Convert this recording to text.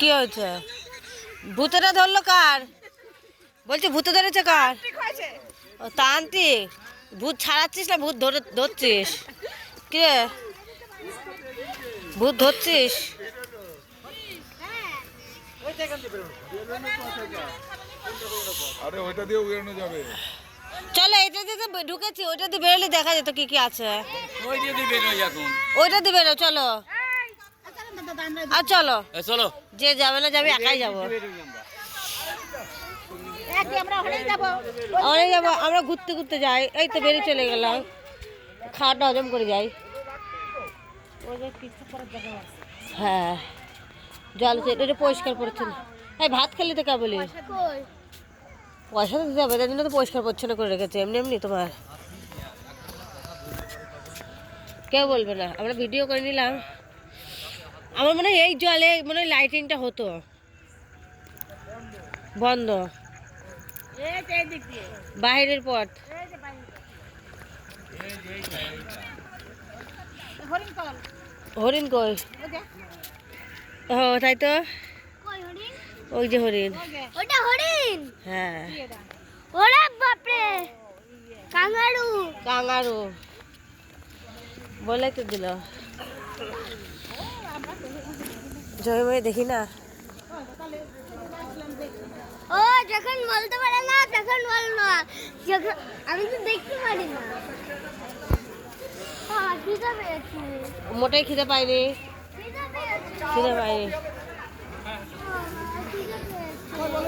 কি হয়েছে? ভূতেরা ধরলো কার? বলছি ভূতে ধরেছে কার? ও তান্ত্রিক ভূত ছাড়াচ্ছিস না ভূত ধরে ধরছিস। কি রে? ভূত ধরছিস? আরে ওইটা দিয়ে উড়ানো যাবে। চলো এটা দিয়ে তো ঢুকেছি ওইটা দিয়ে বেরোলে দেখা যেত কি কি আছে। দিয়ে এখন। ওইটা দিয়ে বেরো চলো। আর চলো। এ চলো। যে যাবে না যাবে একাই যাব। অনেক যাব। আমরা ঘুরতে ঘুরতে যাই। এই তো বেরিয়ে চলে গেলাম। খাওয়াটা হজম করে যাই। হ্যাঁ। জল এটা পরিষ্কার পরিচ্ছন্ন। এই ভাত খেলে তো কে বলি পয়সা তো দিতে হবে তাই জন্য তো পরিষ্কার পরিচ্ছন্ন করে রেখেছে এমনি এমনি তোমার। কেউ বলবে না আমরা ভিডিও করে নিলাম। আমার মনে হয় এই জলে মনে হয় লাইটিংটা হতো। বন্ধ। বাইরের পথ। হরিণ কই? ও, তাই তো? ওই যে হরিণ। ওটা হরিণ হ্যাঁ। ওরা বাপরে কাঙ্গারু কাঙারু। বলে তো দিল। জয়ময় দেখি না? ও যখন বলতে পারে না তখন বল না। যখন আমি তো দেখতে পারি না। মোটাই খিদে পাইনি। খিদে পাইনি।